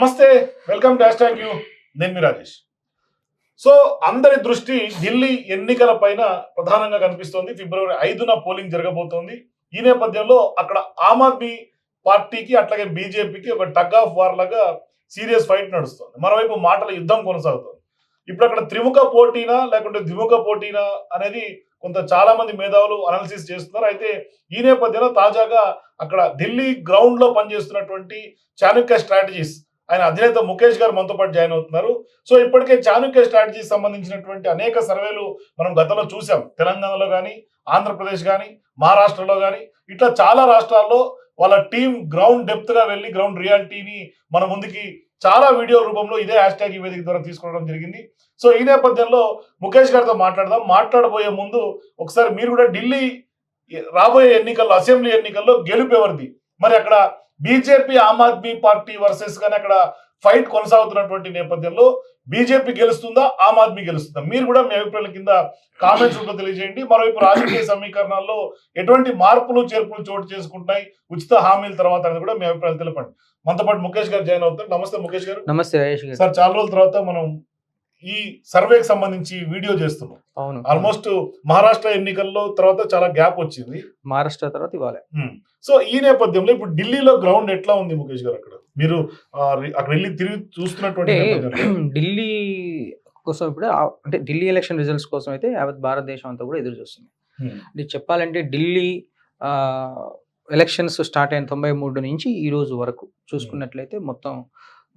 నమస్తే welcome dash thank you. నేను మీ Rajesh. So అందరి దృష్టి ఢిల్లీ ఎన్నికల పైన ప్రధానంగా కనిపిస్తోంది. ఫిబ్రవరి ఐదున పోలింగ్ జరగబోతోంది. ఈ నేపథ్యంలో అక్కడ ఆమ్ ఆద్మీ పార్టీకి అట్లాగే బీజేపీకి ఒక టగ్ ఆఫ్ వార్ లాగా సీరియస్ ఫైట్ నడుస్తుంది. మరోవైపు మాటల యుద్ధం కొనసాగుతుంది. ఇప్పుడు అక్కడ త్రిముఖ పోటీనా లేకుంటే ద్విముఖ పోటీనా అనేది కొంత చాలా మంది మేధావులు అనాలిసిస్ చేస్తున్నారు. అయితే ఈ నేపథ్యంలో తాజాగా అక్కడ ఢిల్లీ గ్రౌండ్లో పనిచేస్తున్నటువంటి చాణక్య స్ట్రాటజీస్ ఆయన అధినేత ముఖేష్ గారు మనతో పాటు జాయిన్ అవుతున్నారు. సో ఇప్పటికే చాణుక్య స్ట్రాటజీ సంబంధించినటువంటి అనేక సర్వేలు మనం గతంలో చూసాం తెలంగాణలో కానీ ఆంధ్రప్రదేశ్ కానీ మహారాష్ట్రలో కానీ ఇట్లా చాలా రాష్ట్రాల్లో వాళ్ళ టీం గ్రౌండ్ డెప్త్గా వెళ్ళి గ్రౌండ్ రియాలిటీని మన ముందుకి చాలా వీడియో రూపంలో ఇదే హ్యాష్ ట్యాగ్ ఈ వేదిక ద్వారా తీసుకోవడం జరిగింది. సో ఈ నేపథ్యంలో ముఖేష్ గారితో మాట్లాడదాం. మాట్లాడబోయే ముందు ఒకసారి మీరు కూడా ఢిల్లీ రాబోయే ఎన్నికల్లో అసెంబ్లీ ఎన్నికల్లో గెలుపెవరిది మరి అక్కడ BJP Aam Aadmi party versus కానీ అక్కడ ఫైట్ కొనసాగుతున్నటువంటి నేపథ్యంలో బీజేపీ గెలుస్తుందా ఆమ్ ఆద్మీ గెలుస్తుందా? మీరు కూడా మీ అభిప్రాయాల కింద కామెంట్స్ రూపంలో తెలియజేయండి. మరోవైపు రాజకీయ సమీకరణాల్లో ఎటువంటి మార్పులు చేర్పులు చోటు చేసుకుంటున్నాయి ఉచిత హామీల తర్వాత అనేది కూడా మీ అభిప్రాయాలు తెలపండి. మనతో పాటు ముఖేష్ గారు జాయిన్ అవుతారు నమస్తే ముఖేష్ గారు. నమస్తే సార్ చాలా రోజుల తర్వాత మనం ఈ సర్వేకి సంబంధించి వీడియో చేస్తున్నాం. అవును. ఆల్మోస్ట్ మహారాష్ట్ర ఎన్నికల్లో తర్వాత చాలా గ్యాప్ వచ్చింది. మహారాష్ట్ర తర్వాత ఇవాళ. సో ఈ నేపథ్యంలో ఇప్పుడు ఢిల్లీలో గ్రౌండ్ ఎట్లా ఉంది ముఖేష్ గారు అక్కడ? మీరు అక్కడ వెళ్ళి తిరిగి చూస్తున్నటువంటి ఢిల్లీ కోసం ఇప్పుడు అంటే ఢిల్లీ ఎలక్షన్ రిజల్ట్స్ కోసం అయితే యావత్ భారతదేశం అంతా కూడా ఎదురు చూస్తుంది. ఉమ్, అంటే చెప్పాలంటే ఢిల్లీ ఎలక్షన్స్ స్టార్ట్ అయిన తొంభై మూడు నుంచి ఈ రోజు వరకు చూసుకున్నట్లయితే మొత్తం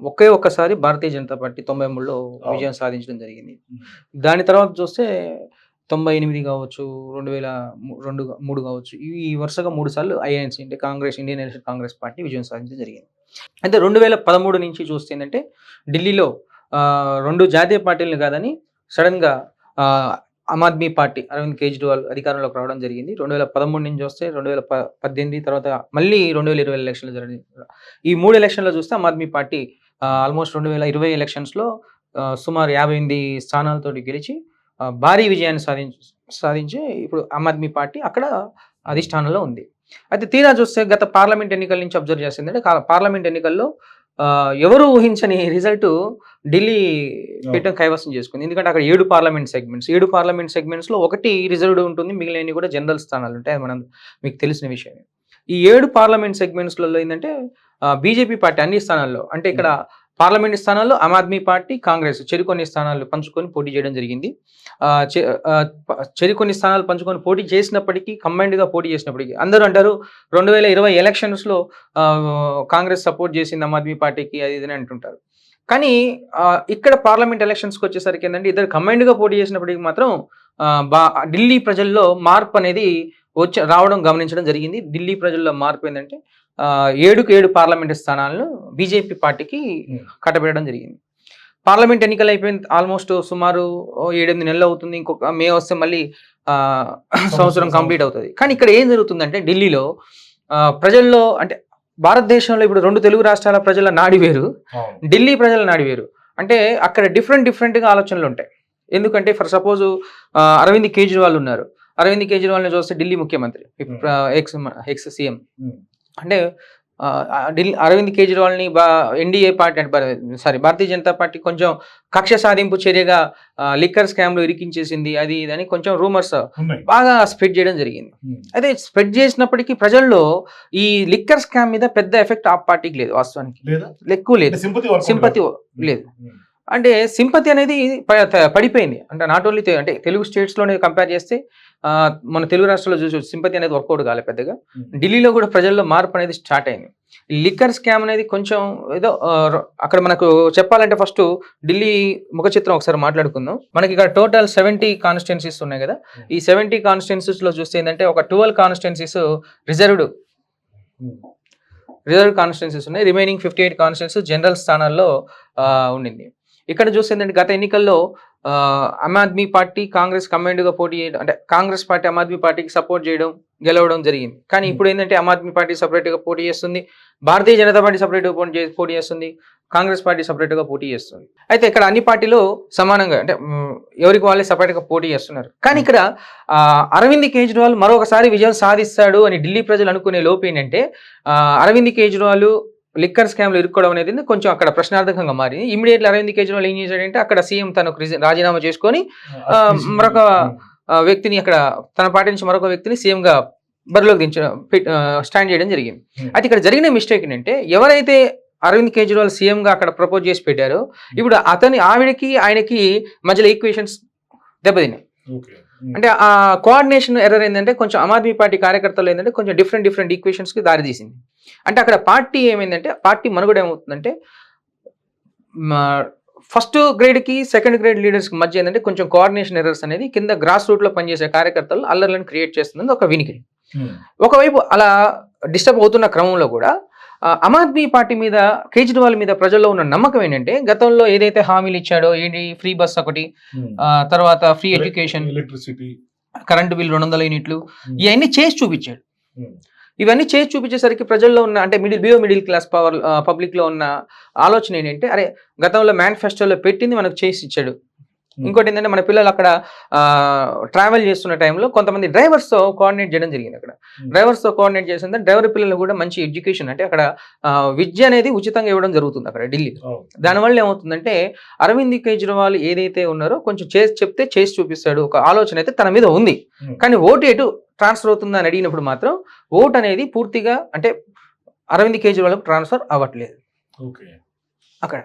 ఒకే ఒక్కసారి భారతీయ జనతా పార్టీ తొంభై మూడులో విజయం సాధించడం జరిగింది. దాని తర్వాత చూస్తే తొంభై ఎనిమిది కావచ్చు రెండు వేల రెండు మూడు కావచ్చు ఈ వరుసగా మూడు సార్లు ఐఎన్సీ అంటే Congress Indian National Congress party విజయం సాధించడం జరిగింది. అయితే రెండు వేల పదమూడు నుంచి చూస్తే ఏంటంటే ఢిల్లీలో రెండు జాతీయ పార్టీలను కాదని సడన్గా ఆమ్ ఆద్మీ పార్టీ అరవింద్ కేజ్రీవాల్ అధికారంలోకి రావడం జరిగింది. రెండు వేల పదమూడు నుంచి వస్తే రెండు వేల పద్దెనిమిది తర్వాత మళ్ళీ రెండు వేల ఇరవై ఎలక్షన్లు జరిగింది ఈ మూడు ఎలక్షన్లో చూస్తే ఆమ్ ఆద్మీ పార్టీ ఆల్మోస్ట్ రెండు వేల ఇరవై ఎలక్షన్స్లో సుమారు యాభై ఎనిమిది స్థానాలతోటి గెలిచి భారీ విజయాన్ని సాధించి సాధించి ఇప్పుడు ఆమ్ ఆద్మీ పార్టీ అక్కడ అధిష్టానంలో ఉంది. అయితే తీరా చూస్తే గత పార్లమెంట్ ఎన్నికల నుంచి అబ్జర్వ్ చేసిందంటే కా- పార్లమెంట్ ఎన్నికల్లో ఎవరు ఊహించని రిజల్ట్ ఢిల్లీ పీఠం కైవసం చేసుకుంది. ఎందుకంటే అక్కడ ఏడు పార్లమెంట్ సెగ్మెంట్స్ ఏడు పార్లమెంట్ సెగ్మెంట్స్లో ఒకటి రిజర్వ్డ్ ఉంటుంది మిగిలినవి కూడా జనరల్ స్థానాలు ఉంటాయి. అది మనం మీకు తెలిసిన విషయమే. ఈ ఏడు పార్లమెంట్ సెగ్మెంట్స్లలో ఏంటంటే బీజేపీ పార్టీ అన్ని స్థానాల్లో అంటే ఇక్కడ పార్లమెంట్ స్థానాల్లో ఆమ్ ఆద్మీ పార్టీ కాంగ్రెస్ చెరికొన్ని స్థానాలు పంచుకొని పోటీ చేయడం జరిగింది. ఆ, చె- ఆ, ప- చెరికొన్ని స్థానాలు పంచుకొని పోటీ చేసినప్పటికీ combined గా పోటీ చేసినప్పటికీ అందరూ అంటారు రెండు వేల ఇరవై ఎలక్షన్స్లో కాంగ్రెస్ సపోర్ట్ చేసింది ఆమ్ ఆద్మీ పార్టీకి అది ఇది అని అంటుంటారు. కానీ ఇక్కడ పార్లమెంట్ ఎలక్షన్స్కి వచ్చేసరికి ఏంటంటే ఇద్దరు combined గా పోటీ చేసినప్పటికీ మాత్రం బా ఢిల్లీ ప్రజల్లో మార్పు అనేది వచ్చి రావడం గమనించడం జరిగింది. ఢిల్లీ ప్రజల్లో మార్పు ఏంటంటే ఏడుకు ఏడు పార్లమెంట్ స్థానాలను బీజేపీ పార్టీకి Hmm. కట్టబెట్టడం జరిగింది. పార్లమెంట్ ఎన్నికలు అయిపోయింది ఆల్మోస్ట్ సుమారు ఏడెనిమిది నెలలు అవుతుంది. ఇంకొక మే వస్తే మళ్ళీ సంవత్సరం కంప్లీట్ అవుతుంది. కానీ ఇక్కడ ఏం జరుగుతుందంటే ఢిల్లీలో ప్రజల్లో అంటే భారతదేశంలో ఇప్పుడు రెండు తెలుగు రాష్ట్రాల ప్రజల నాడి వేరు. ఢిల్లీ ప్రజల నాడి వేరు. అంటే అక్కడ డిఫరెంట్ డిఫరెంట్గా ఆలోచనలు ఉంటాయి. ఎందుకంటే ఫర్ సపోజ్ అరవింద్ కేజ్రీవాల్ ఉన్నారు. అరవింద్ కేజ్రీవాల్ని చూస్తే ఢిల్లీ ముఖ్యమంత్రి ఎక్స్ ఎక్స్ సీఎం. Hmm. అంటే ఢిల్లీ అరవింద్ కేజ్రీవాల్ని బా ఎన్డీఏ పార్టీ అంటే సారీ భారతీయ జనతా పార్టీ కొంచెం కక్ష సాధింపు చర్యగా లిక్కర్ స్కామ్లో ఇరికించేసింది అది ఇది అని కొంచెం రూమర్స్ బాగా స్ప్రెడ్ చేయడం జరిగింది. ఉమ్, అదే స్ప్రెడ్ చేసినప్పటికీ ప్రజల్లో ఈ లిక్కర్ స్కామ్ మీద పెద్ద ఎఫెక్ట్ ఆ పార్టీకి లేదు వాస్తవానికి. ఎక్కువ లేదు. సింపతి లేదు. అంటే సింపతి అనేది పడిపోయింది. అంటే నాట్ ఓన్లీ అంటే తెలుగు స్టేట్స్లోనే కంపేర్ చేస్తే మన తెలుగు రాష్ట్రాల్లో చూసి సింపతి అనేది వర్కౌట్ కాలే పెద్దగా. ఢిల్లీలో కూడా ప్రజల్లో మార్పు అనేది స్టార్ట్ అయింది. లిక్కర్ స్కామ్ అనేది కొంచెం ఏదో అక్కడ మనకు చెప్పాలంటే ఫస్ట్ ఢిల్లీ ముఖ చిత్రం ఒకసారి మాట్లాడుకుందాం. మనకి ఇక్కడ టోటల్ సెవెంటీ కాన్స్టిట్యున్సీస్ ఉన్నాయి కదా. ఈ సెవెంటీ కాన్స్టిట్యున్సీస్లో చూస్తే ఏంటంటే ఒక twelve constituencies reserved reserve constituencies ఉన్నాయి. Remaining fifty eight constituencies general స్థానాల్లో ఉండింది. ఇక్కడ చూస్తే ఏంటంటే గత ఎన్నికల్లో ఆమ్ ఆద్మీ పార్టీ కాంగ్రెస్గా పోటీ చేయడం అంటే కాంగ్రెస్ పార్టీ ఆమ్ ఆద్మీ పార్టీకి సపోర్ట్ చేయడం గెలవడం జరిగింది. కానీ ఇప్పుడు ఏంటంటే ఆమ్ ఆద్మీ పార్టీ separate గా పోటీ చేస్తుంది భారతీయ జనతా పార్టీ సపరేట్గా పోటీ పోటీ చేస్తుంది కాంగ్రెస్ పార్టీ separate గా పోటీ చేస్తుంది. అయితే ఇక్కడ అన్ని పార్టీలు సమానంగా అంటే ఎవరికి వాళ్ళే separate గా పోటీ చేస్తున్నారు. కానీ ఇక్కడ అరవింద్ కేజ్రీవాల్ మరొకసారి విజయం సాధిస్తాడు అని ఢిల్లీ ప్రజలు అనుకునే లోపు ఏంటంటే అరవింద్ కేజ్రీవాల్ లిక్కర్ స్కామ్లు ఇరుక్కోవడం అనేది కొంచెం అక్కడ ప్రశ్నార్థకంగా మారింది ఇమీడియట్లీ అరవింద్ కేజ్రీవాల్ ఏం చేశాడంటే అక్కడ సీఎం తనకు రిజ- రాజీనామా చేసుకొని మరొక వ్యక్తిని అక్కడ తన పార్టీ నుంచి మరొక వ్యక్తిని సీఎం గా బరిలోకి దించ పెట్- ఆ, స్టాండ్ చేయడం జరిగింది. Hmm. అయితే ఇక్కడ జరిగిన మిస్టేక్ ఏంటంటే ఎవరైతే అరవింద్ కేజ్రీవాల్ సీఎం గా అక్కడ ప్రపోజ్ చేసి పెట్టారో ఇప్పుడు అతని ఆవిడకి ఆయనకి మధ్యలో ఈక్వేషన్స్ దెబ్బతిన్నాయి. ఓకే. అంటే ఆ కోఆర్డినేషన్ ఎర్రర్ ఏంటంటే కొంచెం ఆమ్ ఆద్మీ పార్టీ కార్యకర్తలు ఏంటంటే కొంచెం డిఫరెంట్ డిఫరెంట్ ఈక్వేషన్స్కి దారి తీసింది అంటే అక్కడ పార్టీ ఏమైందంటే పార్టీ మనుగడ ఏమవుతుందంటే ఫస్ట్ గ్రేడ్కి సెకండ్ గ్రేడ్ లీడర్స్కి మధ్య ఏంటంటే కొంచెం కోఆర్డినేషన్ ఎర్రర్స్ అనేది కింద గ్రాస్ రూట్లో పనిచేసే కార్యకర్తలు అల్లర్లను క్రియేట్ చేస్తుంది ఒక వినికిడి. ఒకవైపు అలా డిస్టర్బ్ అవుతున్న క్రమంలో కూడా ఆమ్ ఆద్మీ పార్టీ మీద కేజ్రీవాల్ మీద ప్రజల్లో ఉన్న నమ్మకం ఏంటంటే గతంలో ఏదైతే హామీలు ఇచ్చాడో ఏంటి ఫ్రీ బస్ ఒకటి తర్వాత free education electricity. Current bill రెండు వందల యూనిట్లు ఇవన్నీ చేసి చూపించాడు. ఇవన్నీ చేసి చూపించేసరికి ప్రజల్లో ఉన్న అంటే middle below middle class power పబ్లిక్లో ఉన్న ఆలోచన ఏంటంటే అరే గతంలో మేనిఫెస్టోలో పెట్టింది మనకు చేసి ఇచ్చాడు. ఇంకోటి ఏంటంటే మన పిల్లలు అక్కడ ట్రావెల్ చేస్తున్న టైంలో కొంతమంది డ్రైవర్స్తో కోఆర్డినేట్ చేయడం జరిగింది అక్కడ. డ్రైవర్స్తో కోఆర్డినేట్ చేసింది డ్రైవర్ పిల్లలు కూడా మంచి ఎడ్యుకేషన్ అంటే అక్కడ విద్య అనేది ఉచితంగా ఇవ్వడం జరుగుతుంది అక్కడ ఢిల్లీలో దానివల్ల ఏమవుతుందంటే అరవింద్ కేజ్రీవాల్ ఏదైతే ఉన్నారో కొంచెం చేసి చెప్తే చేసి చూపిస్తాడు ఒక ఆలోచన అయితే తన మీద ఉంది. Hmm. కానీ ఓటు ఎటు ట్రాన్స్ఫర్ అవుతుందా అని అడిగినప్పుడు మాత్రం ఓట్ అనేది పూర్తిగా అంటే అరవింద్ కేజ్రీవాల్ ట్రాన్స్ఫర్ అవ్వట్లేదు. ఓకే. అక్కడ.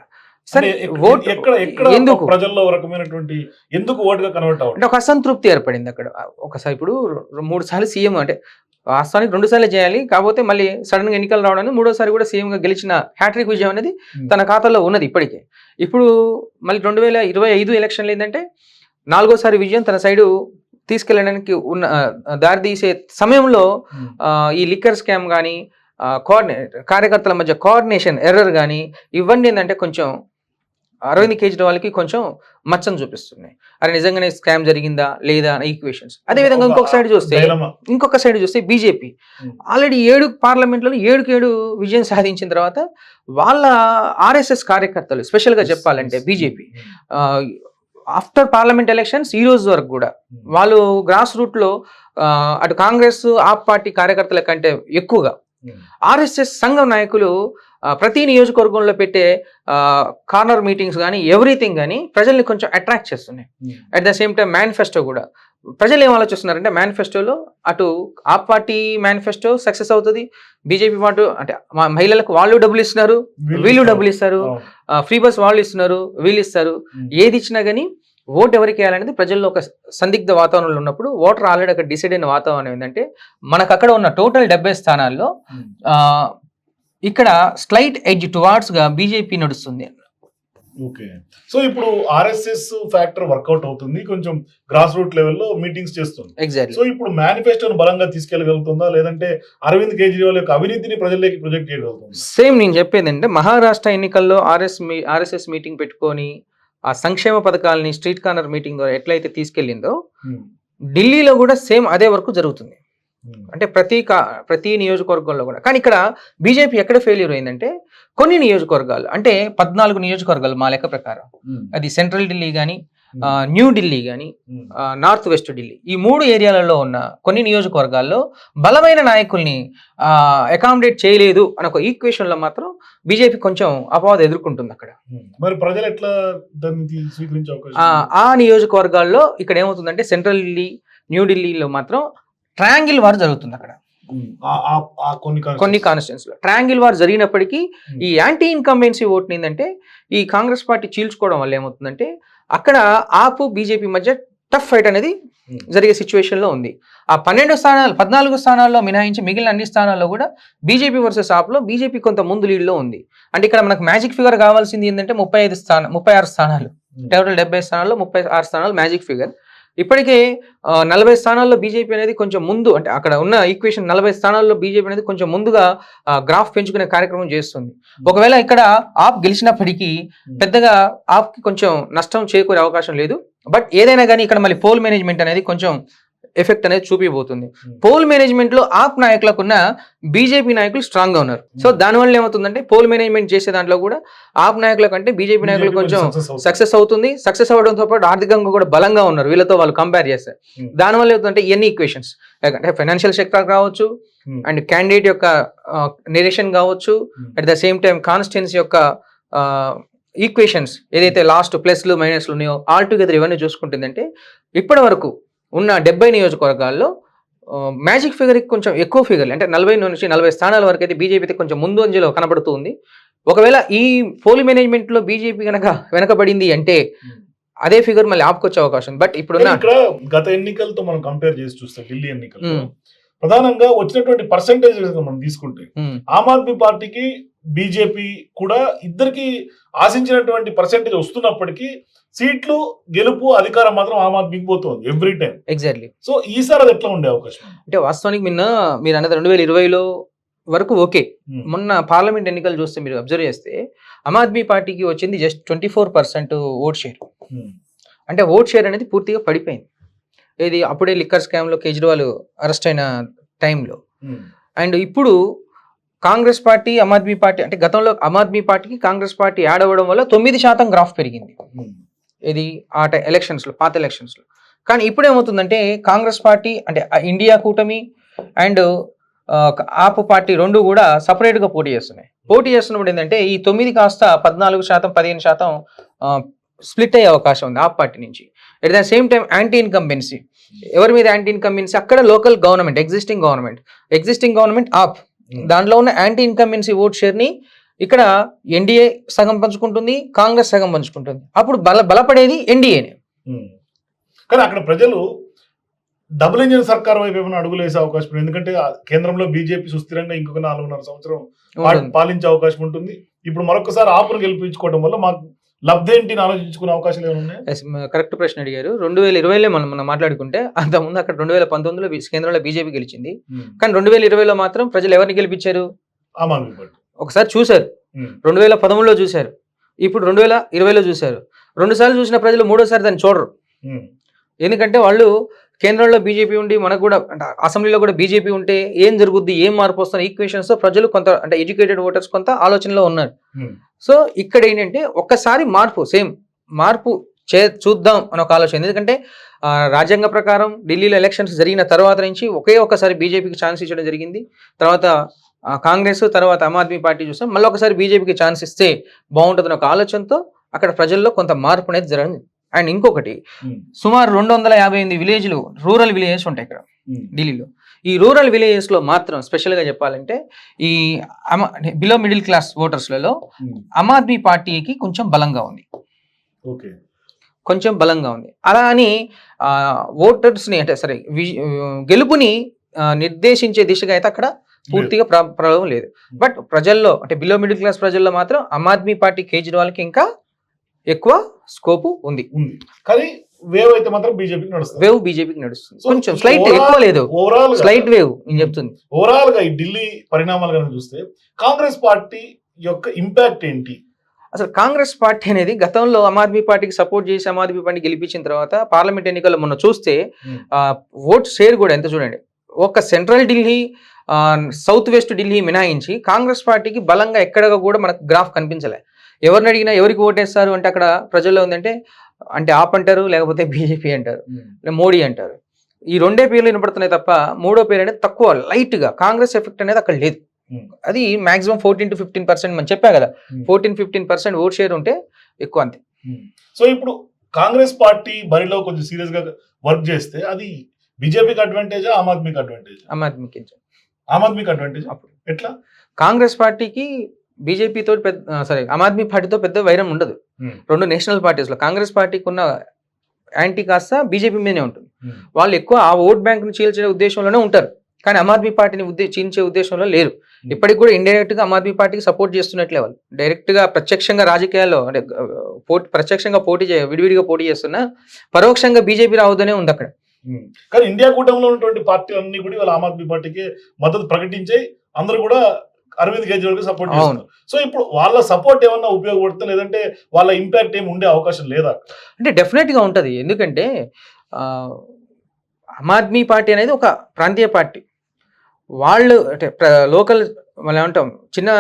సరే అంటే ఎక్క- ఓటు ఎక్కడ ఎక్కడ ఎందుకు? ప్రజల్లో ఒక రకమైనటువంటి ఎందుకు ఓటుగా కన్వర్ట్ అవ్వడం అంటే ఒక అసంతృప్తి ఏర్పడింది అక్కడ. ఒకసారి ఇప్పుడు మూడు సార్లు సీఎం అంటే వాస్తవానికి రెండు సార్లు చేయాలి కాకపోతే మళ్ళీ సడన్గా ఎన్నికలు రావడానికి మూడోసారి కూడా సీఎం గా గెలిచిన హ్యాట్రిక్ విజయం అనేది. తన ఖాతాలో ఉన్నది ఇప్పటికే. ఇప్పుడు మళ్ళీ రెండు వేల ఇరవై ఐదు ఎలక్షన్లు ఏంటంటే నాలుగోసారి విజయం తన సైడు తీసుకెళ్ళడానికి ఉన్న దారి తీసే సమయంలో ఈ లిక్కర్ స్కామ్ కానీ కోఆర్డినే కార్యకర్తల మధ్య కోఆర్డినేషన్ ఎర్రర్ కానీ ఇవన్నీ ఏంటంటే కొంచెం అరవింద్ కేజ్రీవాల్కి కొంచెం మచ్చను చూపిస్తున్నాయి అరే నిజంగానే స్కామ్ జరిగిందా లేదా అనే ఈక్వేషన్స్ అదేవిధంగా ఇంకొక సైడ్ చూస్తే. ఇంకొక సైడ్ చూస్తే బీజేపీ Hmm. ఆల్రెడీ ఏడు పార్లమెంట్లో ఏడుకి ఏడు విజయం సాధించిన తర్వాత వాళ్ళ ఆర్ఎస్ఎస్ కార్యకర్తలు స్పెషల్గా చెప్పాలంటే. బీజేపీ ఆఫ్టర్ పార్లమెంట్ ఎలక్షన్స్ ఈ రోజు వరకు కూడా Hmm. వాళ్ళు గ్రాస్ రూట్లో అటు కాంగ్రెస్ ఆప్ పార్టీ కార్యకర్తల కంటే ఎక్కువగా Hmm. ఆర్ఎస్ఎస్ సంఘం నాయకులు ప్రతి నియోజకవర్గంలో పెట్టే కార్నర్ మీటింగ్స్ కానీ ఎవ్రీథింగ్ కానీ ప్రజల్ని కొంచెం అట్రాక్ట్ చేస్తున్నాయి. At the same time manifesto కూడా ప్రజలు ఏం ఆలోచిస్తున్నారంటే మేనిఫెస్టోలో అటు ఆ పార్టీ మేనిఫెస్టో సక్సెస్ అవుతుంది బీజేపీ పార్టీ అంటే మహిళలకు వాళ్ళు డబ్బులు ఇస్తున్నారు వీళ్ళు డబ్బులు ఇస్తారు. ఫ్రీ బస్ వాళ్ళు ఇస్తున్నారు వీళ్ళు ఇస్తారు Hmm. ఏది ఇచ్చినా కానీ ఓట్ ఎవరికి వేయాలనేది ప్రజల్లో ఒక సందిగ్ధ వాతావరణంలో ఉన్నప్పుడు ఓటర్ ఆల్రెడీ అక్కడ డిసైడ్ అయిన వాతావరణం ఏంటంటే మనకు అక్కడ ఉన్న టోటల్ డెబ్బై స్థానాల్లో Hmm. ఇక్కడ స్లైట్ ఎడ్జ్ టువార్డ్స్గా బీజేపీ నడుస్తుంది. ఓకే. సో ఇప్పుడు ఆర్ఎస్ఎస్ ఫ్యాక్టర్ వర్కౌట్ అవుతుంది. కొంచెం గ్రాస్ రూట్ లెవెల్లో మీటింగ్స్ చేస్తుంది. ఎగ్జాక్ట్లీ సో ఇప్పుడు మేనిఫెస్టోను బలంగా తీసుకెళ్ళగలుగుతుందా? లేదంటే అరవింద్ కేజ్రీవాల్ యొక్క అవినీతిని ప్రజల్లోకి ప్రొజెక్ట్ చేయగలుగుతుందా? సేమ్ నేను చెప్పేది అంటే మహారాష్ట్ర ఎన్నికల్లో ఆర్ఎస్ ఆర్ఎస్ఎస్ మీటింగ్ పెట్టుకొని ఆ సంక్షేమ పథకాలని స్ట్రీట్ కార్నర్ మీటింగ్ ద్వారా ఎట్లయితే తీసుకెళ్ళిందో. ఢిల్లీలో కూడా సేమ్ అదే వరకు జరుగుతుంది. అంటే ప్రతి ప్రతి నియోజకవర్గంలో కూడా కానీ ఇక్కడ బీజేపీ ఎక్కడ ఫెయిల్యూర్ అయిందంటే కొన్ని నియోజకవర్గాలు అంటే పద్నాలుగు నియోజకవర్గాలు మా లెక్క ప్రకారం Hmm. అది సెంట్రల్ ఢిల్లీ కానీ Hmm. న్యూ ఢిల్లీ కానీ Hmm. నార్త్ వెస్ట్ ఢిల్లీ ఈ మూడు ఏరియాలలో ఉన్న కొన్ని నియోజకవర్గాల్లో బలమైన నాయకుల్ని అకామిడేట్ చేయలేదు అనే ఒక ఈక్వేషన్లో మాత్రం బీజేపీ కొంచెం అపవాదం ఎదుర్కొంటుంది అక్కడ Hmm. మరి ప్రజలు ఎట్లా ఆ, నియోజకవర్గాల్లో ఇక్కడ ఏమవుతుందంటే సెంట్రల్ ఢిల్లీ న్యూ ఢిల్లీలో మాత్రం ట్రయాంగిల్ వార్ జరుగుతుంది అక్కడ. కొన్ని కొన్ని కాన్స్టిట్యూన్స్లో. ట్రయాంగిల్ వార్ జరిగినప్పటికీ. ఈ యాంటీ ఇన్కంబెన్సీ ఓట్ ఏంటంటే ఈ కాంగ్రెస్ పార్టీ చీల్చుకోవడం వల్ల ఏమవుతుందంటే అక్కడ ఆపు బీజేపీ మధ్య టఫ్ ఫైట్ అనేది. జరిగే సిచ్యువేషన్లో ఉంది. ఆ పన్నెండు స్థానాలు పద్నాలుగు స్థానాల్లో మినహాయించి మిగిలిన అన్ని స్థానాల్లో కూడా బీజేపీ వర్సెస్ ఆప్లో బీజేపీ కొంత ముందు లీడ్లో ఉంది. అంటే ఇక్కడ మనకు మ్యాజిక్ ఫిగర్ కావాల్సింది ఏంటంటే ముప్పై ఐదు స్థానం ముప్పై ఆరు స్థానాలు. టోటల్ డెబ్బై స్థానాల్లో ముప్పై ఆరు స్థానాలు మ్యాజిక్ ఫిగర్ ఇప్పటికే నలభై స్థానాల్లో బీజేపీ అనేది కొంచెం ముందు అంటే అక్కడ ఉన్న ఈక్వేషన్ నలభై స్థానాల్లో బీజేపీ అనేది కొంచెం ముందుగా గ్రాఫ్ పెంచుకునే కార్యక్రమం చేస్తుంది. ఒకవేళ ఇక్కడ ఆప్ గెలిచినప్పటికీ పెద్దగా ఆప్కి కొంచెం నష్టం చేకూరే అవకాశం లేదు. బట్ ఏదైనా కానీ ఇక్కడ మళ్ళీ పోల్ మేనేజ్మెంట్ అనేది కొంచెం ఎఫెక్ట్ అనేది చూపిపోతుంది Hmm. పోల్ మేనేజ్మెంట్లో ఆప్ నాయకులకు ఉన్న బీజేపీ నాయకులు స్ట్రాంగ్గా ఉన్నారు సో Hmm. దానివల్ల ఏమవుతుందంటే పోల్ మేనేజ్మెంట్ చేసే దాంట్లో కూడా ఆప్ నాయకుల కంటే బీజేపీ నాయకులు BJP కొంచెం. సక్సెస్ అవుతుంది సక్సెస్ అవడంతో పాటు ఆర్థికంగా కూడా బలంగా ఉన్నారు వీళ్ళతో వాళ్ళు కంపేర్ చేస్తే Hmm. దానివల్ల ఏమవుతుందంటే ఎన్ని ఈక్వేషన్స్ అంటే ఫైనాన్షియల్ సెక్టర్ కావచ్చు Hmm. అండ్ క్యాండిడేట్ యొక్క నిరేషన్ కావచ్చు Hmm. At the same time constituency యొక్క ఈక్వేషన్స్ ఏదైతే లాస్ట్ ప్లస్లు మైనస్లు ఉన్నాయో ఆల్ టుగెదర్ ఇవన్నీ చూసుకుంటుందంటే ఇప్పటి వరకు ఉన్న డెబ్బై నియోజకవర్గాల్లో మ్యాజిక్ ఫిగర్ కొంచెం ఎక్కువ ఫిగర్ అంటే నలభై నుంచి నలభై స్థానాల వరకు అయితే బీజేపీ కొంచెం ముందు అంజలో కనబడుతూ ఉంది ఒకవేళ ఈ పోల్ మేనేజ్మెంట్లో బీజేపీ కనుక వెనకబడింది అంటే Hmm. అదే ఫిగర్ మళ్ళీ ఆపుకొచ్చే అవకాశం బట్ ఇక్కడ గత ఎన్నికలతో మనం కంపేర్ చేసి చూస్తే ఢిల్లీ ఎన్నికలు Hmm. ప్రధానంగా వచ్చినటువంటి పర్సంటేజ్ మనం తీసుకుంటే ఉమ్, ఆమ్ ఆద్మీ పార్టీకి బీజేపీ కూడా ఇద్దరికి ఆశించినటువంటి పర్సెంటేజ్ వస్తున్నప్పటికీ సీట్లు గెలుపు అధికారం మాత్రం ఆమ్ ఆద్మీకి పోతుంది ఎవ్రీ టైం ఎగ్జాక్ట్లీ సో ఈసారి అది ఎట్లా ఉండే అవకాశం అంటే వాస్తవానికి నిన్న మీరు అన్నది రెండు వేల ఇరవైలో వరకు ఓకే Hmm. మొన్న పార్లమెంట్ ఎన్నికలు చూస్తే మీరు అబ్జర్వ్ చేస్తే ఆమ్ ఆద్మీ పార్టీకి వచ్చింది just twenty four percent vote share Hmm. అంటే ఓట్ షేర్ అనేది పూర్తిగా పడిపోయింది ఇది అప్పుడే లిక్కర్ స్కామ్లో కేజ్రీవాల్ అరెస్ట్ అయిన టైంలో Hmm. అండ్ ఇప్పుడు కాంగ్రెస్ పార్టీ ఆమ్ ఆద్మీ పార్టీ అంటే గతంలో ఆమ్ ఆద్మీ పార్టీకి కాంగ్రెస్ పార్టీ యాడ్ అవ్వడం వల్ల తొమ్మిది శాతం గ్రాఫ్ పెరిగింది. ఇది ఆ టై ఎలక్షన్స్లో పాత ఎలక్షన్స్లో కానీ ఇప్పుడు ఏమవుతుందంటే కాంగ్రెస్ పార్టీ అంటే ఇండియా కూటమి అండ్ ఆప్ పార్టీ రెండు కూడా సపరేట్గా పోటీ చేస్తున్నాయి. పోటీ చేస్తున్నప్పుడు ఏంటంటే ఈ తొమ్మిది కాస్త పద్నాలుగు శాతం పదిహేను శాతం స్ప్లిట్ అయ్యే అవకాశం ఉంది ఆప్ పార్టీ నుంచి. At the same time anti incumbency ఎవరి మీద యాంటీ ఇన్కంబెన్సీ అక్కడ local government existing government existing government AAP. దాంట్లో ఉన్న యాంటీ ఇన్కంబెన్సీ ఓట్ షేర్ని ఇక్కడ ఎన్డీఏ సగం పంచుకుంటుంది కాంగ్రెస్ సగం పంచుకుంటుంది. అప్పుడు బల బలపడేది ఎన్డీఏనే. కానీ అక్కడ ప్రజలు డబుల్ ఇంజిన్ సర్కార్ వైపు ఏమైనా అడుగులు వేసే అవకాశం ఉంది. ఎందుకంటే కేంద్రంలో బీజేపీ సుస్థిరంగా ఇంకొక నాలుగున్నర సంవత్సరం పాలించే అవకాశం ఉంటుంది. ఇప్పుడు మరొకసారి ఆపును గెలిపించుకోవడం వల్ల మాకు లబ్ధి ఏంటి ఆలోచించుకునే అవకాశాలు ఏమైనా కరెక్ట్ ప్రశ్న అడిగారు. రెండు వేల ఇరవైలో మనం మనం మాట్లాడుకుంటే అంతకుముందు అక్కడ రెండు వేల పంతొమ్మిదిలో కేంద్రంలో బీజేపీ గెలిచింది. కానీ రెండు వేల ఇరవైలో మాత్రం ప్రజలు ఎవరిని గెలిపించారు? ఆమ్ ఆద్మీ పార్టీ. ఒకసారి చూశారు. రెండు వేల పదమూడులో చూశారు. ఇప్పుడు రెండు వేల ఇరవైలో చూశారు. రెండు సార్లు చూసిన ప్రజలు మూడోసారి దాన్ని చూడరు. ఎందుకంటే వాళ్ళు కేంద్రంలో బీజేపీ ఉండి మనకు కూడా అంటే అసెంబ్లీలో కూడా బీజేపీ ఉంటే ఏం జరుగుద్ది ఏం మార్పు వస్తున్న ఈక్వేషన్స్ ప్రజలు కొంత అంటే ఎడ్యుకేటెడ్ ఓటర్స్ కొంత ఆలోచనలో ఉన్నారు. సో ఇక్కడ ఏంటంటే ఒక్కసారి మార్పు సేమ్ మార్పు చే చూద్దాం అని ఒక ఆలోచన. ఎందుకంటే రాజ్యాంగ ప్రకారం ఢిల్లీలో ఎలక్షన్స్ జరిగిన తర్వాత నుంచి ఒకే ఒక్కసారి బీజేపీకి ఛాన్స్ ఇచ్చడం జరిగింది. తర్వాత కాంగ్రెస్ తర్వాత ఆమ్ ఆద్మీ పార్టీ చూసాం మళ్ళీ ఒకసారి బీజేపీకి ఛాన్స్ ఇస్తే బాగుంటుందని ఒక ఆలోచనతో అక్కడ ప్రజల్లో కొంత మార్పు అనేది జరిగింది అండ్ ఇంకొకటి. సుమారు రెండు వందల యాభై ఎనిమిది విలేజ్లు రూరల్ విలేజెస్ ఉంటాయి ఇక్కడ. ఢిల్లీలో ఈ రూరల్ విలేజెస్లో మాత్రం స్పెషల్గా చెప్పాలంటే ఈ బిలో మిడిల్ క్లాస్ ఓటర్స్లలో. ఆమ్ ఆద్మీ పార్టీకి కొంచెం బలంగా ఉంది ఓకే కొంచెం బలంగా ఉంది అలా అని ఓటర్స్ని అంటే సరే గెలుపుని నిర్దేశించే దిశగా అయితే అక్కడ పూర్తిగా ప్ర- ప్రభావం లేదు. బట్ ప్రజల్లో అంటే బిలో మిడిల్ క్లాస్ ప్రజల్లో మాత్రం ఆమ్ ఆద్మీ పార్టీ కేజ్రీవాల్కి ఇంకా ఎక్కువ స్కోపు ఉంది. కానీ వేవ్ అయితే మాత్రం బీజేపీకి నడుస్తుంది. వేవ్ బీజేపీకి నడుస్తుంది. కొంచెం స్లైట్ ఎక్కువ లేదు. ఓవరాల్ స్లైట్ వేవ్ నేను చెప్తుంది. ఓవరాల్గా ఈ ఢిల్లీ పరిణామాలు కనుక చూస్తే కాంగ్రెస్ పార్టీ యొక్క ఇంపాక్ట్ ఏంటి? అసలు కాంగ్రెస్ పార్టీ అనేది గతంలో ఆమ్ ఆద్మీ పార్టీకి సపోర్ట్ చేసి ఆమ్ ఆద్మీ పార్టీ గెలిపించిన తర్వాత పార్లమెంట్ ఎన్నికల్లో మొన్న చూస్తే Hmm. ఓట్ షేర్ కూడా ఎంత చూడండి. ఒక central Delhi south west Delhi మినహాయించి కాంగ్రెస్ పార్టీకి బలంగా ఎక్కడ కూడా మనకు గ్రాఫ్ కనిపించలే. ఎవరిని అడిగినా ఎవరికి ఓటేస్తారు అంటే అక్కడ ప్రజల్లో ఉందంటే అంటే ఆప్ అంటారు లేకపోతే బీజేపీ అంటారు లేదా మోడీ అంటారు. ఈ రెండే పేర్లు వినపడుతున్నాయి తప్ప మూడో పేరు అనేది తక్కువ లైట్గా కాంగ్రెస్ ఎఫెక్ట్ అనేది అక్కడ లేదు. Hmm. అది maximum fourteen to fifteen percent మనం చెప్పా కదా. Fourteen fifteen percent vote share ఉంటే ఎక్కువ అంతే. సో ఇప్పుడు కాంగ్రెస్ పార్టీ బరిలో కొంచెం సీరియస్గా వర్క్ చేస్తే అది బీజేపీకి అడ్వాంటేజా ఆమ్ ఆద్మీకి అడ్వాంటేజ్? ఆమ్ ఆద్మీకి ఆమ్ ఆద్మీకి అడ్వాంటేజ్ అప్పుడు. ఎట్లా? కాంగ్రెస్ పార్టీకి బీజేపీ తోటి పెద్ద సారీ ఆమ్ ఆద్మీ పార్టీతో పెద్ద వైరం ఉండదు. రెండు నేషనల్ పార్టీస్లో కాంగ్రెస్ పార్టీకి ఉన్న యాంటీ కాస్త బీజేపీ మీదనే ఉంటుంది. వాళ్ళు ఎక్కువ ఆ ఓట్ బ్యాంక్ను చీల్చే ఉద్దేశంలోనే ఉంటారు. కానీ ఆమ్ ఆద్మీ పార్టీని ఉద్దే చీల్చే ఉద్దేశంలో లేరు. ఇప్పటికి కూడా ఇండైరెక్ట్గా ఆమ్ ఆద్మీ పార్టీకి సపోర్ట్ చేస్తున్నట్లే వాళ్ళు. డైరెక్ట్గా ప్రత్యక్షంగా రాజకీయాల్లో అంటే పోటీ ప్రత్యక్షంగా పోటీ చే విడివిడిగా పోటీ చేస్తున్నా పరోక్షంగా బీజేపీ రావద్దనే ఉంది అక్కడ. కానీ ఇండియా కూటమిలో ఉన్నటువంటి పార్టీలన్నీ కూడా వాళ్ళ ఆమ్ ఆద్మీ పార్టీకి మద్దతు ప్రకటించాయి. అందరూ కూడా అరవింద్ కేజ్రీవాల్కి సపోర్ట్. చేస్తున్నారు. సో ఇప్పుడు వాళ్ళ సపోర్ట్ ఏమన్నా ఉపయోగపడుతుంది? లేదంటే వాళ్ళ ఇంపాక్ట్ ఏమి ఉండే అవకాశం లేదా? అంటే డెఫినెట్గా ఉంటది. ఎందుకంటే ఆమ్ ఆద్మీ పార్టీ అనేది ఒక ప్రాంతీయ పార్టీ. వాళ్ళు అంటే లోకల్ మనం ఏమంటాం చిన్న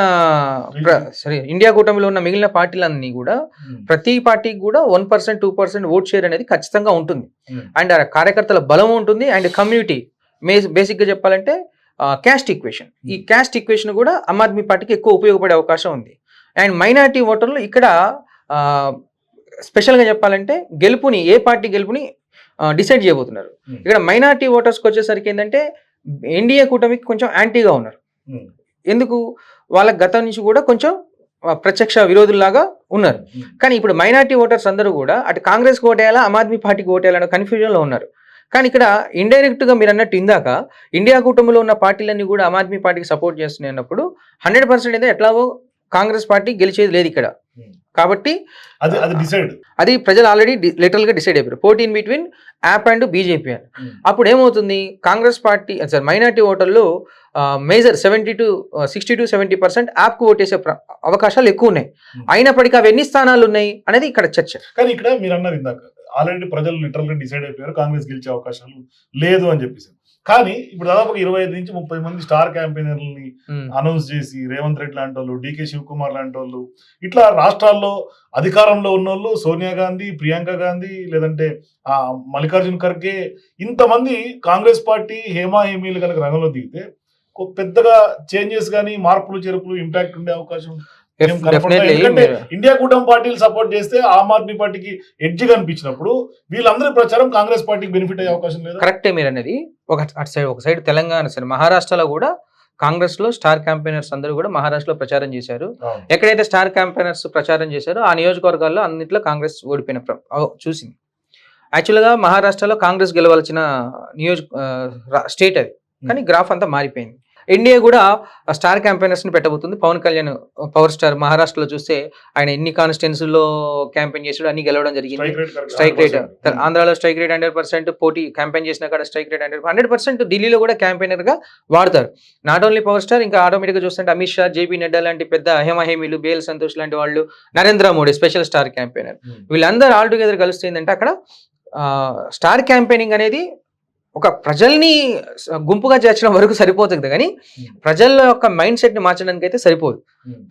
సరే ఇండియా కూటమిలో ఉన్న మిగిలిన పార్టీలన్నీ కూడా ప్రతి పార్టీకి కూడా one percent two percent vote share అనేది ఖచ్చితంగా ఉంటుంది. అండ్ ఆ కార్యకర్తల బలం ఉంటుంది అండ్ కమ్యూనిటీ. మే బేసిక్గా చెప్పాలంటే క్యాస్ట్ ఈక్వేషన్. ఈ క్యాస్ట్ ఈక్వేషన్ కూడా ఆమ్ ఆద్మీ పార్టీకి ఎక్కువ ఉపయోగపడే అవకాశం ఉంది. అండ్ మైనారిటీ ఓటర్లు ఇక్కడ స్పెషల్గా చెప్పాలంటే గెలుపుని ఏ పార్టీ గెలుపుని డిసైడ్ చేయబోతున్నారు. ఇక్కడ మైనారిటీ ఓటర్స్కి వచ్చేసరికి ఏంటంటే ఎన్డీఏ కూటమికి కొంచెం యాంటీగా ఉన్నారు. ఎందుకు? వాళ్ళ గతం నుంచి కూడా కొంచెం ప్రత్యక్ష విరోధుల్లాగా ఉన్నారు. కానీ ఇప్పుడు మైనార్టీ ఓటర్స్ అందరూ కూడా అటు కాంగ్రెస్కి ఓటేయాలా ఆమ్ ఆద్మీ పార్టీకి ఓటేయాలన్న కన్ఫ్యూజన్లో ఉన్నారు. కానీ ఇక్కడ ఇండైరెక్ట్గా మీరు అన్నట్టు ఇందాక ఇండియా కూటమిలో ఉన్న పార్టీలన్నీ కూడా ఆమ్ ఆద్మీ పార్టీకి సపోర్ట్ చేస్తున్నాయి అన్నప్పుడు హండ్రెడ్ పర్సెంట్ అయితే ఎట్లాగో కాంగ్రెస్ పార్టీ గెలిచేది లేదు ఇక్కడ. Hmm. కాబట్టి అది అది డిసైడ్ అది ప్రజలు ఆల్రెడీ లిటరల్గా డిసైడ్ అయిపోయారు. Fourteen between AAP and BJP అని. అప్పుడు ఏమవుతుంది కాంగ్రెస్ పార్టీ సార్ మైనార్టీ ఓటర్లు major seventy to sixty to seventy percent యాప్కు ఓటేసే అవకాశాలు ఎక్కువ ఉన్నాయి. Hmm. అయినప్పటికీ అవి ఎన్ని స్థానాలు ఉన్నాయి అనేది ఇక్కడ చర్చ. కానీ ఇక్కడ మీరు అన్నారు ఇందాక ఆల్రెడీ ప్రజలు లిటరల్గా డిసైడ్ అయిపోయారు కాంగ్రెస్ గెలిచే అవకాశాలు లేదు అని చెప్పేసి. కానీ ఇప్పుడు దాదాపు ఇరవై ఐదు నుంచి ముప్పై మంది స్టార్ క్యాంపెయినర్లని ఉమ్, అనౌన్స్ చేసి రేవంత్ రెడ్డి లాంటి వాళ్ళు డికే శివకుమార్ లాంటి వాళ్ళు ఇట్లా రాష్ట్రాల్లో అధికారంలో ఉన్నోళ్ళు సోనియా గాంధీ ప్రియాంక గాంధీ లేదంటే ఆ మల్లికార్జున్ ఖర్గే ఇంతమంది కాంగ్రెస్ పార్టీ హేమా హేమీలు కనుక రంగంలో దిగితే పెద్దగా చేంజెస్ కానీ మార్పులు చేర్పులు ఇంపాక్ట్ ఉండే అవకాశం ఎందుకంటే ఇండియా కూటమి పార్టీలు సపోర్ట్ చేస్తే ఆమ్ ఆద్మీ పార్టీకి ఎడ్జ్ కనిపించినప్పుడు వీళ్ళందరి ప్రచారం కాంగ్రెస్ పార్టీకి బెనిఫిట్ అయ్యే అవకాశం లేదు. కరెక్టే మీరు అనేది. ఒక అటు సైడ్ ఒక సైడ్ తెలంగాణ సైడ్ మహారాష్ట్రలో కూడా కాంగ్రెస్లో స్టార్ క్యాంపెయినర్స్ అందరూ కూడా మహారాష్ట్రలో ప్రచారం చేశారు. ఎక్కడైతే స్టార్ క్యాంపెయినర్స్ ప్రచారం చేశారో ఆ నియోజకవర్గాల్లో అన్నింటిలో కాంగ్రెస్ ఓడిపోయిన చూసింది. యాక్చువల్గా మహారాష్ట్రలో కాంగ్రెస్ గెలవాల్సిన నియోజక స్టేట్ అది. కానీ గ్రాఫ్ అంతా మారిపోయింది. ఎన్డీఏ కూడా స్టార్ క్యాంపెయినర్స్ని పెట్టబోతుంది. పవన్ కళ్యాణ్ పవర్ స్టార్ మహారాష్ట్రలో చూస్తే ఆయన ఎన్ని కాన్స్టిట్యున్సీలో క్యాంపెయిన్ చేసాడు అన్ని గెలవడం జరిగింది. స్ట్రైక్ రేట్ ఆంధ్రాలో స్ట్రైక్ రేట్ హండ్రెడ్ పర్సెంట్ పోటీ క్యాంపెయిన్ చేసిన కాడ strike rate hundred hundred percent ఢిల్లీలో కూడా క్యాంపెయినర్గా వాడతారు. నాట్ ఓన్లీ పవర్ స్టార్ ఇంకా ఆటోమేటిక్గా చూస్తుంటే అమిత్ షా జేపీ నడ్డా లాంటి పెద్ద హేమహేమిలు బేల్ సంతోష్ లాంటి వాళ్ళు Narendra Modi special star campaigner. వీళ్ళందరూ ఆల్ టుగెదర్ కలిస్తే ఏంటంటే అక్కడ స్టార్ క్యాంపెయినింగ్ అనేది ఒక ప్రజల్ని గుంపుగా చేర్చడం వరకు సరిపోతుంది. కానీ ప్రజల యొక్క మైండ్ సెట్ని మార్చడానికి అయితే సరిపోదు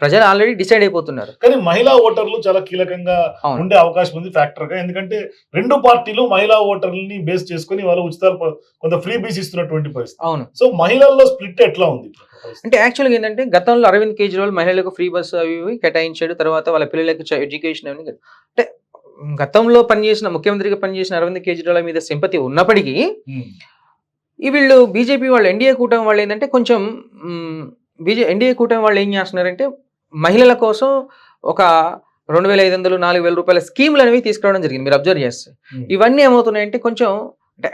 ప్రజలు ఆల్రెడీ డిసైడ్ అయిపోతున్నారు. కానీ మహిళా ఓటర్లు చాలా కీలకంగా. ఉండే అవకాశం ఉంది ఫ్యాక్టర్గా ఎందుకంటే రెండు పార్టీలు మహిళా ఓటర్లని బేస్ చేసుకుని వాళ్ళు ఉచితాలు కొంత ఫ్రీ బీస్ ఇస్తున్నటువంటి పరిస్థితి. అవును. సో మహిళల్లో స్ప్లిట్ ఎట్లా ఉంది? అంటే యాక్చువల్గా ఏంటంటే గతంలో అరవింద్ కేజ్రీవాల్ మహిళలకు ఫ్రీ బస్ అవి కేటాయించాడు. తర్వాత వాళ్ళ పిల్లలకి ఎడ్యుకేషన్ అని అంటే గతంలో పనిచేసిన ముఖ్యమంత్రిగా పనిచేసిన అరవింద్ కేజ్రీవాల్ మీద సింపతి ఉన్నప్పటికీ ఈ వీళ్ళు బీజేపీ వాళ్ళు ఎన్డీఏ కూటమి వాళ్ళు ఏంటంటే కొంచెం బీజే ఎన్డీఏ కూటమి వాళ్ళు ఏం చేస్తున్నారంటే మహిళల కోసం ఒక రెండు వేల ఐదు వందలు నాలుగు వేల రూపాయల స్కీములు అనేవి తీసుకురావడం జరిగింది. మీరు అబ్జర్వ్ చేస్తే. ఇవన్నీ ఏమవుతున్నాయంటే కొంచెం అంటే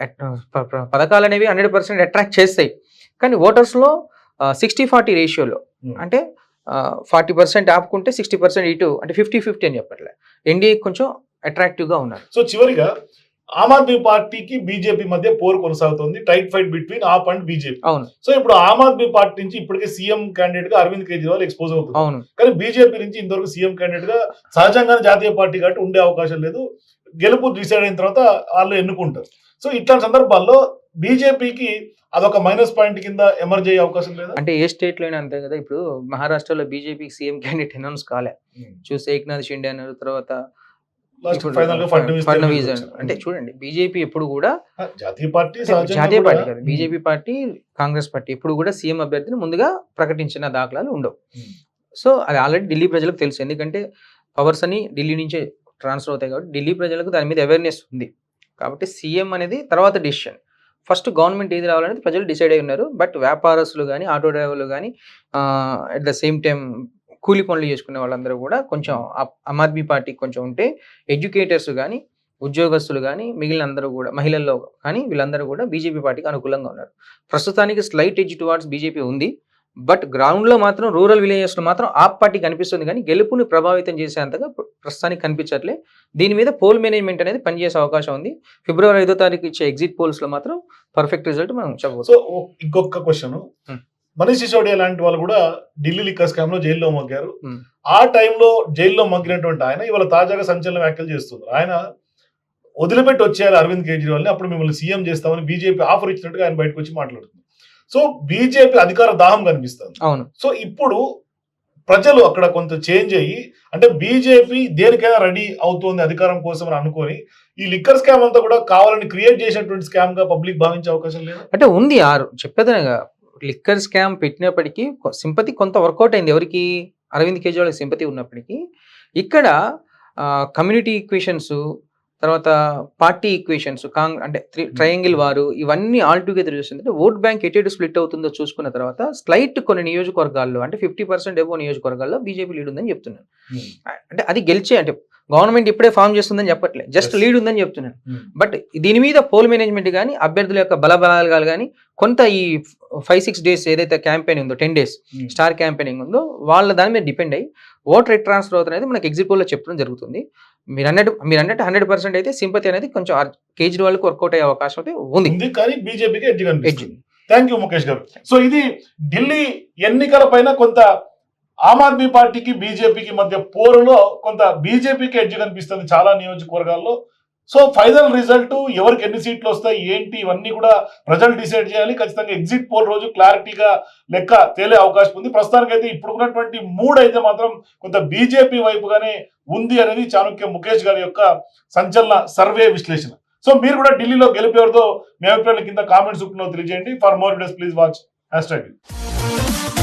పథకాలు అనేవి హండ్రెడ్ పర్సెంట్ అట్రాక్ట్ చేస్తాయి. కానీ ఓటర్స్లో సిక్స్టీ ఫార్టీ రేషియోలో. అంటే ఫార్టీ పర్సెంట్ ఆపుకుంటే సిక్స్టీ పర్సెంట్ ఇటు అంటే ఫిఫ్టీ ఫిఫ్టీ అని చెప్పట్లే. ఎన్డీఏ కొంచెం అట్రాక్టివ్గా ఉన్నారు. సో చివరిగా ఆమ్ ఆద్మీ పార్టీకి బీజేపీ మధ్య పోరు కొనసాగుతుంది. Tight fight between AAP and BJP అవును. సో ఇప్పుడు ఆమ్ ఆద్మీ పార్టీ నుంచి ఇప్పటికే సీఎం క్యాండిడేట్గా అరవింద్ కేజ్రీవాల్ ఎక్స్పోజ్ అవుతుంది. అవును. కానీ బీజేపీ నుంచి ఇంతవరకు సీఎం క్యాండిడేట్గా సహజంగానే జాతీయ పార్టీ కాబట్టి ఉండే అవకాశం లేదు. గెలుపు డిసైడ్ అయిన తర్వాత వాళ్ళు ఎన్నుకుంటారు. సో ఇట్లాంటి సందర్భాల్లో బీజేపీకి అదొక మైనస్ పాయింట్ కింద ఎమర్జ్ అయ్యే అవకాశం లేదా? అంటే ఏ స్టేట్లో అంతే కదా. ఇప్పుడు మహారాష్ట్రలో బీజేపీ సీఎం క్యాండిడేట్ అనౌన్స్ కాలే. చూస్తే ఏక్నాథ్ షిండే అన్నారు తర్వాత లాస్ట్ ఇప్పుడు ఫైనల్గా ఫడ్నవీస్. అంటే చూడండి బీజేపీ ఎప్పుడు కూడా జాతీయ పార్టీ జాతీయ పార్టీ కాదు బీజేపీ పార్టీ కాంగ్రెస్ పార్టీ ఎప్పుడు కూడా సీఎం అభ్యర్థిని ముందుగా ప్రకటించిన దాఖలాలు ఉండవు. ఉమ్. సో అది ఆల్రెడీ ఢిల్లీ ప్రజలకు తెలుసు. ఎందుకంటే పవర్స్ అని ఢిల్లీ నుంచే ట్రాన్స్ఫర్ అవుతాయి కాబట్టి ఢిల్లీ ప్రజలకు దాని మీద అవేర్నెస్ ఉంది. కాబట్టి సీఎం అనేది తర్వాత డిసిషన్ ఫస్ట్ గవర్నమెంట్ ఏది రావాలనేది ప్రజలు డిసైడ్ అయి ఉన్నారు. బట్ వ్యాపారస్తులు కానీ ఆటో డ్రైవర్లు కానీ అట్ ద సేమ్ టైం కూలి పనులు చేసుకునే వాళ్ళందరూ కూడా కొంచెం ఆ- ఆమ్ ఆద్మీ పార్టీకి కొంచెం ఉంటే ఎడ్యుకేటర్స్ కానీ ఉద్యోగస్తులు కానీ మిగిలిన అందరూ కూడా మహిళల్లో కానీ వీళ్ళందరూ కూడా బీజేపీ పార్టీకి అనుకూలంగా ఉన్నారు. ప్రస్తుతానికి స్లైట్ ఎడ్జ్ టువార్డ్స్ బీజేపీ ఉంది. బట్ గ్రౌండ్లో మాత్రం రూరల్ విలేజెస్లో మాత్రం ఆప్ పార్టీ కనిపిస్తుంది కానీ గెలుపుని ప్రభావితం చేసేంతగా ప్ర- ప్రస్తుతానికి కనిపించట్లే. దీని మీద పోల్ మేనేజ్మెంట్ అనేది పనిచేసే అవకాశం ఉంది. ఫిబ్రవరి ఐదో తారీఖు ఇచ్చే ఎగ్జిట్ పోల్స్లో మాత్రం పర్ఫెక్ట్ రిజల్ట్ మనం చెప్పవచ్చు ఇంకొక క్వశ్చన్. మనీష్ సిసోడియా లాంటి వాళ్ళు కూడా ఢిల్లీ లిక్కర్ స్కామ్లో జైల్లో మగ్గారు. ఆ టైంలో జైల్లో మగ్గినటువంటి ఆయన ఇవాళ తాజాగా సంచలన వ్యాఖ్యలు చేస్తున్నారు. ఆయన వదిలిపెట్టి వచ్చేయాలి అరవింద్ కేజ్రీవాల్ని అప్పుడు మిమ్మల్ని సీఎం చేస్తామని బీజేపీ ఆఫర్ ఇచ్చినట్టుగా ఆయన బయటకు వచ్చి మాట్లాడుతుంది సో బీజేపీ అధికార దాహం కనిపిస్తుంది. అవును. సో ఇప్పుడు ప్రజలు అక్కడ కొంత చేంజ్ అయ్యి అంటే బీజేపీ దేనికైనా రెడీ అవుతోంది అధికారం కోసం అని అనుకొని ఈ లిక్కర్ స్కామ్ అంతా కూడా కావాలని క్రియేట్ చేసినటువంటి స్కామ్గా పబ్లిక్ భావించే అవకాశం లేదు? అంటే ఉంది ఆరు చెప్పేదనగా లిక్కర్ స్కామ్ పెట్టినప్పటికీ సింపతి కొంత వర్కౌట్ అయింది. ఎవరికి? అరవింద్ కేజ్రీవాల్ సింపతి ఉన్నప్పటికీ. ఇక్కడ కమ్యూనిటీ ఈక్వేషన్స్ తర్వాత పార్టీ ఈక్వేషన్స్ కాంగ్ అంటే ట్రయాంగిల్ వారు ఇవన్నీ ఆల్ టుగెదర్ చూస్తుంది ఓట్ బ్యాంక్ ఎటు స్ప్లిట్ అవుతుందో చూసుకున్న తర్వాత స్లైట్ కొన్ని నియోజకవర్గాల్లో అంటే ఫిఫ్టీ పర్సెంట్ ఎబో నియోజకవర్గాల్లో బీజేపీ లీడ్ ఉందని చెప్తున్నాను అంటే అది గెలిచే అంటే గవర్నమెంట్ ఇప్పుడే ఫామ్ చేస్తుందని చెప్పట్లేదు జస్ట్. లీడ్ ఉందని చెప్తున్నాను బట్ దీని మీద పోల్ మేనేజ్మెంట్ కానీ అభ్యర్థుల యొక్క బలబలాలు కానీ కొంత ఈ ఫైవ్ సిక్స్ డేస్ ఏదైతే క్యాంపెయిన్ ఉందో టెన్ డేస్ స్టార్ క్యాంపెయినింగ్ ఉందో వాళ్ళ దాని మీద డిపెండ్ అయ్యి ఓట్ రేట్ ట్రాన్స్ఫర్ అవుతుంది అనేది మనకి ఎగ్జిట్ పోల్లో చెప్పడం జరుగుతుంది. మీరు అన్నట్టు మీరు అన్నట్టు హండ్రెడ్ పర్సెంట్ అయితే సింపతి అనేది కొంచెం కేజ్రీవాల్కి వర్కౌట్ అయ్యే అవకాశం అయితే ఉంది. కానీ బీజేపీకి థ్యాంక్ యూ ముఖేష్ గారు. సో ఇది ఢిల్లీ ఎన్నికల పైన కొంత ఆమ్ ఆద్మీ పార్టీకి బీజేపీకి మధ్య పోరులో కొంత బీజేపీకి ఎడ్జ్ కనిపిస్తుంది చాలా నియోజకవర్గాల్లో. సో ఫైనల్ రిజల్ట్ ఎవరికి ఎన్ని సీట్లు వస్తాయి ఏంటి ఇవన్నీ కూడా ప్రజలు డిసైడ్ చేయాలి. ఖచ్చితంగా ఎగ్జిట్ పోల్ రోజు క్లారిటీగా లెక్క తేలే అవకాశం ఉంది. ప్రస్తుతానికైతే ఇప్పుడు ఉన్నటువంటి మూడ్ అయితే మాత్రం కొంత బీజేపీ వైపుగానే ఉంది అనేది చాణక్య ముఖేష్ గారి యొక్క సంచలన సర్వే విశ్లేషణ. సో మీరు కూడా ఢిల్లీలో గెలిపేవారితో మీ అభిప్రాయాలు కింద కామెంట్స్ రూపంలో తెలియజేయండి. For more videos please watch hash tag